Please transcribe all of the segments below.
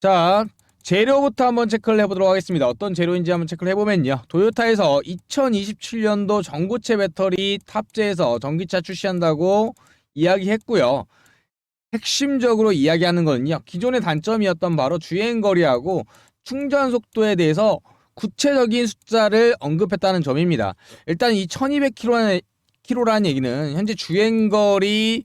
자, 재료부터 한번 체크를 해보도록 하겠습니다. 어떤 재료인지 한번 체크를 해보면요. 도요타에서 2027년도 전고체 배터리 탑재해서 전기차 출시한다고 이야기했고요. 핵심적으로 이야기하는 거는요. 기존의 단점이었던 바로 주행거리하고 충전 속도에 대해서 구체적인 숫자를 언급했다는 점입니다. 일단 이 1200km라는 km라는 얘기는 현재 주행거리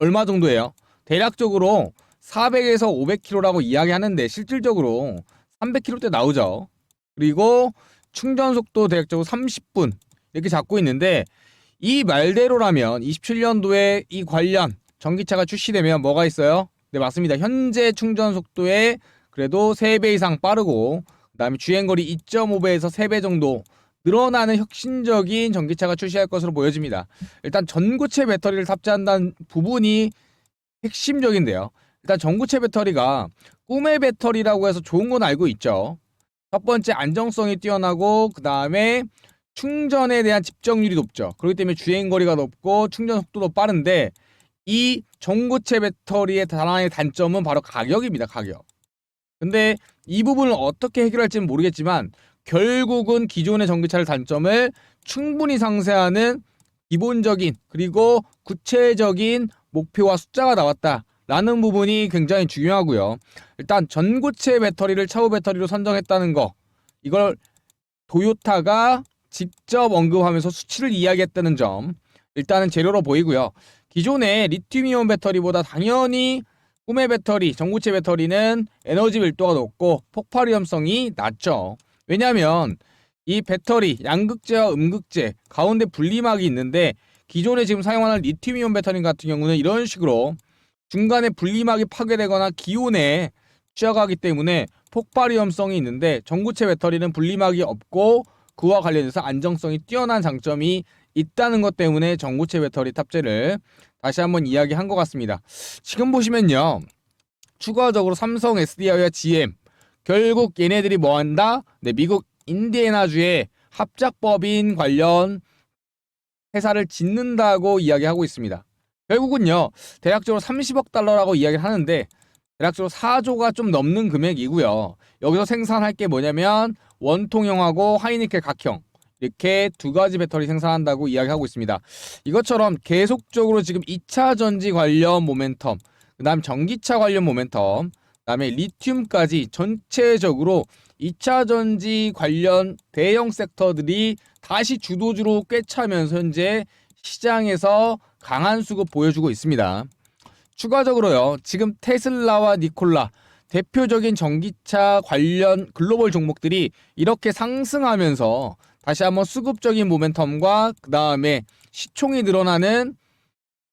얼마 정도예요? 대략적으로 400에서 500km라고 이야기하는데 실질적으로 300km대 나오죠. 그리고 충전 속도 대략적으로 30분 이렇게 잡고 있는데 이 말대로라면 27년도에 이 관련 전기차가 출시되면 뭐가 있어요? 네 맞습니다. 현재 충전 속도에 그래도 3배 이상 빠르고 그다음에 주행거리 2.5배에서 3배 정도 늘어나는 혁신적인 전기차가 출시할 것으로 보여집니다. 일단 전고체 배터리를 탑재한다는 부분이 핵심적인데요. 일단 전고체 배터리가 꿈의 배터리라고 해서 좋은 건 알고 있죠. 첫 번째 안정성이 뛰어나고 그 다음에 충전에 대한 집정률이 높죠. 그렇기 때문에 주행 거리가 높고 충전 속도도 빠른데 이 전고체 배터리의 하나의 단점은 바로 가격입니다. 가격. 근데 이 부분을 어떻게 해결할지는 모르겠지만 결국은 기존의 전기차의 단점을 충분히 상쇄하는 기본적인 그리고 구체적인 목표와 숫자가 나왔다 라는 부분이 굉장히 중요하고요. 일단 전고체 배터리를 차후 배터리로 선정했다는 거 이걸 도요타가 직접 언급하면서 수치를 이야기했다는 점 일단은 재료로 보이고요. 기존의 리튬이온 배터리보다 당연히 꿈의 배터리, 전고체 배터리는 에너지 밀도가 높고 폭발 위험성이 낮죠. 왜냐하면 이 배터리 양극재와 음극재 가운데 분리막이 있는데 기존에 지금 사용하는 리튬이온 배터리 같은 경우는 이런 식으로 중간에 분리막이 파괴되거나 기온에 취약하기 때문에 폭발 위험성이 있는데 전구체 배터리는 분리막이 없고 그와 관련해서 안정성이 뛰어난 장점이 있다는 것 때문에 전구체 배터리 탑재를 다시 한번 이야기한 것 같습니다. 지금 보시면요. 추가적으로 삼성 SDI와 GM 결국 얘네들이 뭐 한다? 네, 미국 인디애나주의 합작법인 관련 회사를 짓는다고 이야기하고 있습니다. 결국은요, 대략적으로 30억 달러라고 이야기를 하는데, 대략적으로 4조가 좀 넘는 금액이고요. 여기서 생산할 게 뭐냐면, 원통형하고 하이니켈 각형. 이렇게 두 가지 배터리 생산한다고 이야기하고 있습니다. 이것처럼 계속적으로 지금 2차 전지 관련 모멘텀, 그 다음 전기차 관련 모멘텀, 그 다음에 리튬까지 전체적으로 2차 전지 관련 대형 섹터들이 다시 주도주로 꿰차면서 현재 시장에서 강한 수급 보여주고 있습니다. 추가적으로요, 지금 테슬라와 니콜라 대표적인 전기차 관련 글로벌 종목들이 이렇게 상승하면서 다시 한번 수급적인 모멘텀과 그 다음에 시총이 늘어나는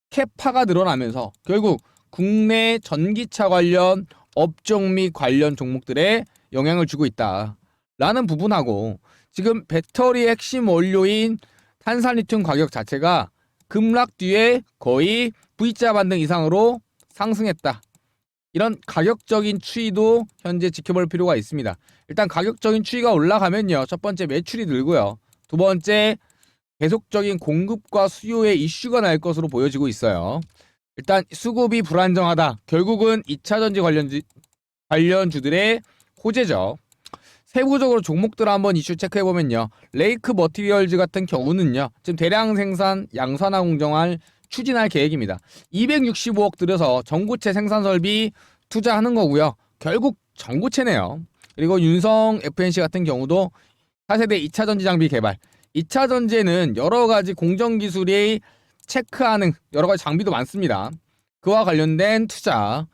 캐파가 늘어나면서 결국 국내 전기차 관련 업종 및 관련 종목들에 영향을 주고 있다 라는 부분하고 지금 배터리 핵심 원료인 탄산리튬 가격 자체가 급락 뒤에 거의 V자 반등 이상으로 상승했다. 이런 가격적인 추이도 현재 지켜볼 필요가 있습니다. 일단 가격적인 추이가 올라가면요. 첫 번째 매출이 늘고요. 두 번째 계속적인 공급과 수요의 이슈가 날 것으로 보여지고 있어요. 일단 수급이 불안정하다. 결국은 2차 전지 관련주, 관련주들의 호재죠. 세부적으로 종목들 한번 이슈 체크해 보면요. 레이크 머티리얼즈 같은 경우는요. 지금 대량 생산 양산화 공정을 추진할 계획입니다. 265억 들여서 전고체 생산 설비 투자하는 거고요. 결국 전고체네요. 그리고 윤성 FNC 같은 경우도 4세대 2차 전지 장비 개발. 2차 전지에는 여러 가지 공정 기술이 체크하는 여러 가지 장비도 많습니다. 그와 관련된 투자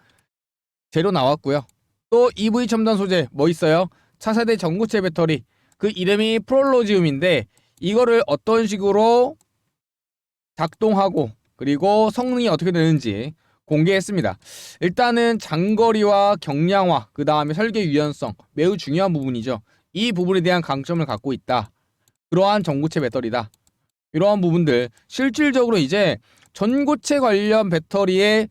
재료 나왔고요. 또 EV 첨단 소재 뭐 있어요? 차세대 전고체 배터리 그 이름이 프롤로지움인데 이거를 어떤 식으로 작동하고 그리고 성능이 어떻게 되는지 공개했습니다. 일단은 장거리와 경량화 그 다음에 설계 유연성 매우 중요한 부분이죠. 이 부분에 대한 강점을 갖고 있다. 그러한 전고체 배터리다. 이러한 부분들 실질적으로 이제 전고체 관련 배터리의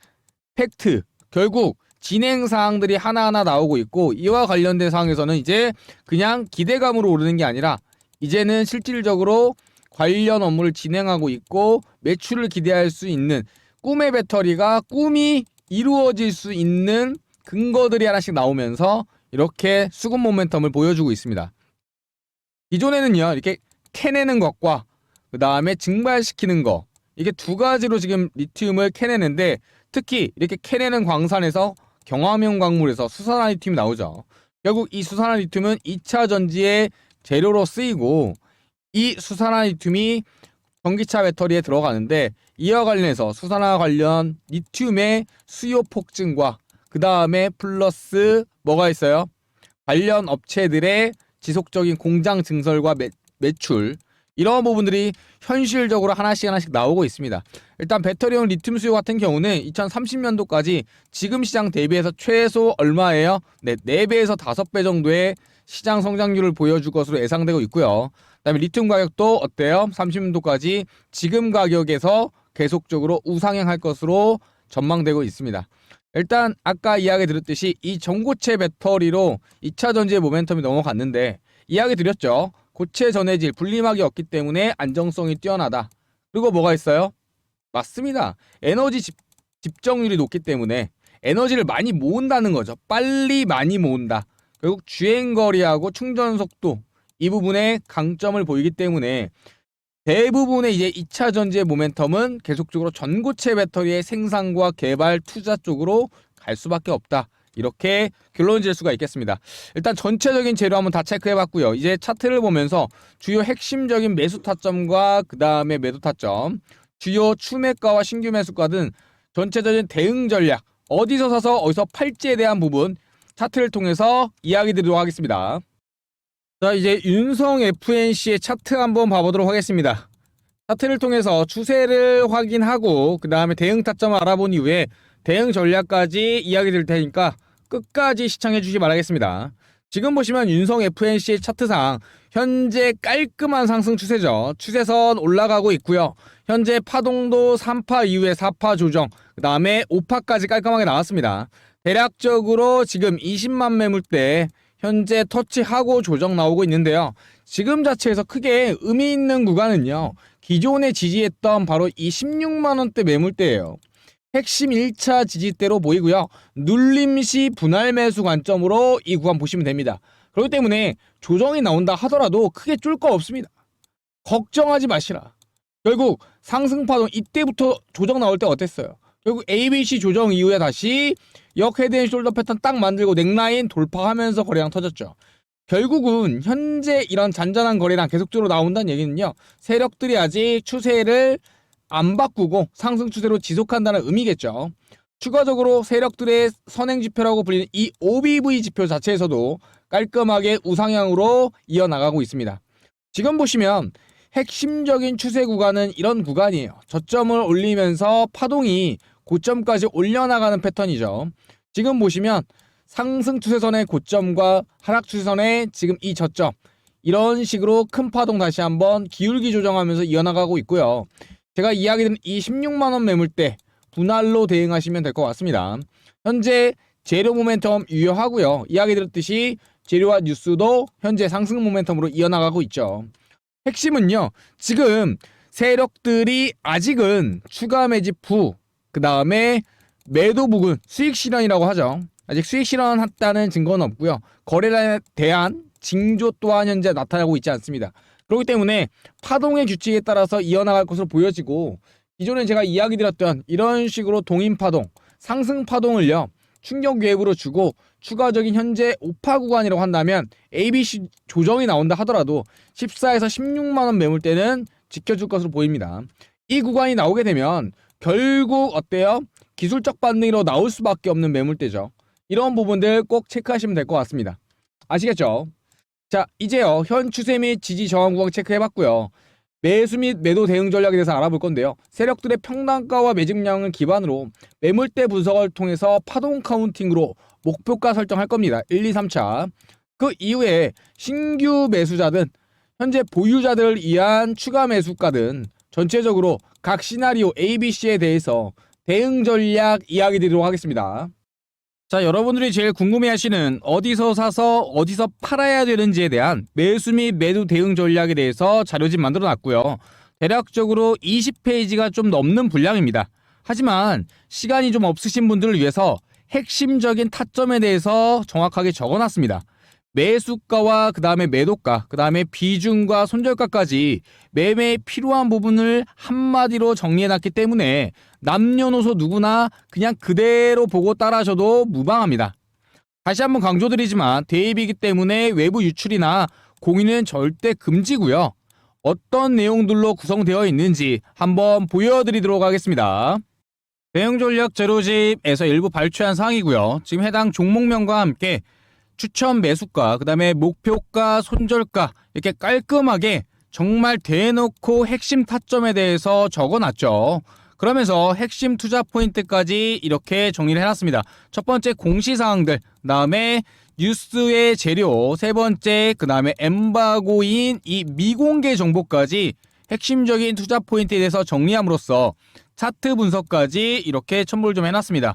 팩트 결국 진행 사항들이 하나하나 나오고 있고 이와 관련된 사항에서는 이제 그냥 기대감으로 오르는 게 아니라 이제는 실질적으로 관련 업무를 진행하고 있고 매출을 기대할 수 있는 꿈의 배터리가 꿈이 이루어질 수 있는 근거들이 하나씩 나오면서 이렇게 수급 모멘텀을 보여주고 있습니다. 기존에는요 이렇게 캐내는 것과 그 다음에 증발시키는 거 이게 두 가지로 지금 리튬을 캐내는데 특히 이렇게 캐내는 광산에서 경화명 광물에서 수산화 리튬이 나오죠. 결국 이 수산화 리튬은 2차 전지의 재료로 쓰이고 이 수산화 리튬이 전기차 배터리에 들어가는데 이와 관련해서 수산화 관련 리튬의 수요 폭증과 그 다음에 플러스 뭐가 있어요? 관련 업체들의 지속적인 공장 증설과 매, 매출 이런 부분들이 현실적으로 하나씩 하나씩 나오고 있습니다. 일단 배터리용 리튬 수요 같은 경우는 2030년도까지 지금 시장 대비해서 최소 얼마예요? 네, 4배에서 5배 정도의 시장 성장률을 보여줄 것으로 예상되고 있고요. 그다음에 리튬 가격도 어때요? 30년도까지 지금 가격에서 계속적으로 우상향할 것으로 전망되고 있습니다. 일단 아까 이야기 드렸듯이 이 전고체 배터리로 2차 전지의 모멘텀이 넘어갔는데 이야기 드렸죠. 고체 전해질 분리막이 없기 때문에 안정성이 뛰어나다. 그리고 뭐가 있어요? 맞습니다. 에너지 집, 집정률이 높기 때문에 에너지를 많이 모은다는 거죠. 빨리 많이 모은다. 결국 주행 거리하고 충전 속도 이 부분에 강점을 보이기 때문에 대부분의 이제 2차 전지의 모멘텀은 계속적으로 전고체 배터리의 생산과 개발 투자 쪽으로 갈 수밖에 없다. 이렇게 결론 지을 수가 있겠습니다. 일단 전체적인 재료 한번 다 체크해 봤고요. 이제 차트를 보면서 주요 핵심적인 매수 타점과 그 다음에 매도 타점, 주요 추매가와 신규 매수가 등 전체적인 대응 전략, 어디서 사서 어디서 팔지에 대한 부분 차트를 통해서 이야기 드리도록 하겠습니다. 자, 이제 윤성 FNC의 차트 한번 봐보도록 하겠습니다. 차트를 통해서 추세를 확인하고 그 다음에 대응 타점을 알아본 이후에 대응 전략까지 이야기 드릴 테니까 끝까지 시청해 주시기 바라겠습니다. 지금 보시면 윤성 FNC의 차트상 현재 깔끔한 상승 추세죠. 추세선 올라가고 있고요. 현재 파동도 3파 이후에 4파 조정, 그 다음에 5파까지 깔끔하게 나왔습니다. 대략적으로 지금 20만 매물대 현재 터치하고 조정 나오고 있는데요. 지금 자체에서 크게 의미 있는 구간은요. 기존에 지지했던 바로 이 16만 원대 매물대예요. 핵심 1차 지지대로 보이고요. 눌림 시 분할 매수 관점으로 이 구간 보시면 됩니다. 그렇기 때문에 조정이 나온다 하더라도 크게 쫄 거 없습니다. 걱정하지 마시라. 결국 상승 파동 이때부터 조정 나올 때 어땠어요? 결국 ABC 조정 이후에 다시 역 헤드앤 숄더 패턴 딱 만들고 넥라인 돌파하면서 거래량 터졌죠. 결국은 현재 이런 잔잔한 거래량 계속적으로 나온다는 얘기는요. 세력들이 아직 추세를 안 바꾸고 상승 추세로 지속한다는 의미겠죠. 추가적으로 세력들의 선행 지표라고 불리는 이 OBV 지표 자체에서도 깔끔하게 우상향으로 이어나가고 있습니다. 지금 보시면 핵심적인 추세 구간은 이런 구간이에요. 저점을 올리면서 파동이 고점까지 올려나가는 패턴이죠. 지금 보시면 상승 추세선의 고점과 하락 추세선의 지금 이 저점 이런 식으로 큰 파동 다시 한번 기울기 조정하면서 이어나가고 있고요. 제가 이야기드린 이 16만 원 매물대 분할로 대응하시면 될 것 같습니다. 현재 재료 모멘텀 유효하고요. 이야기 드렸듯이 재료와 뉴스도 현재 상승 모멘텀으로 이어나가고 있죠. 핵심은요. 지금 세력들이 아직은 추가 매집 후, 그 다음에 매도 부근 수익 실현이라고 하죠. 아직 수익 실현했다는 증거는 없고요. 거래량에 대한 징조 또한 현재 나타나고 있지 않습니다. 그렇기 때문에 파동의 규칙에 따라서 이어나갈 것으로 보여지고 기존에 제가 이야기 드렸던 이런 식으로 동인 파동, 상승 파동을요. 충격 웨이브로 주고 추가적인 현재 오파 구간이라고 한다면 ABC 조정이 나온다 하더라도 14에서 16만 원 매물 대는 지켜줄 것으로 보입니다. 이 구간이 나오게 되면 결국 어때요? 기술적 반등으로 나올 수밖에 없는 매물대죠. 이런 부분들 꼭 체크하시면 될 것 같습니다. 아시겠죠? 자, 이제요. 현 추세 및 지지 저항 구간 체크해봤고요. 매수 및 매도 대응 전략에 대해서 알아볼 건데요. 세력들의 평단가와 매집량을 기반으로 매물대 분석을 통해서 파동 카운팅으로 목표가 설정할 겁니다. 1, 2, 3차. 그 이후에 신규 매수자든 현재 보유자들을 위한 추가 매수가든 전체적으로 각 시나리오 A, B, C에 대해서 대응 전략 이야기 드리도록 하겠습니다. 자, 여러분들이 제일 궁금해하시는 어디서 사서 어디서 팔아야 되는지에 대한 매수 및 매도 대응 전략에 대해서 자료집 만들어 놨고요. 대략적으로 20페이지가 좀 넘는 분량입니다. 하지만 시간이 좀 없으신 분들을 위해서 핵심적인 타점에 대해서 정확하게 적어 놨습니다. 매수가와 그 다음에 매도가, 그 다음에 비중과 손절가까지 매매에 필요한 부분을 한마디로 정리해놨기 때문에 남녀노소 누구나 그냥 그대로 보고 따라하셔도 무방합니다. 다시 한번 강조드리지만 대입이기 때문에 외부 유출이나 공유는 절대 금지고요. 어떤 내용들로 구성되어 있는지 한번 보여드리도록 하겠습니다. 대응 전략 제로집에서 일부 발췌한 사항이고요. 지금 해당 종목명과 함께 추천 매수가, 그 다음에 목표가, 손절가 이렇게 깔끔하게 정말 대놓고 핵심 타점에 대해서 적어놨죠. 그러면서 핵심 투자 포인트까지 이렇게 정리를 해놨습니다. 첫 번째 공시사항들, 그 다음에 뉴스의 재료, 세 번째, 그 다음에 엠바고인 이 미공개 정보까지 핵심적인 투자 포인트에 대해서 정리함으로써 차트 분석까지 이렇게 첨부를 좀 해놨습니다.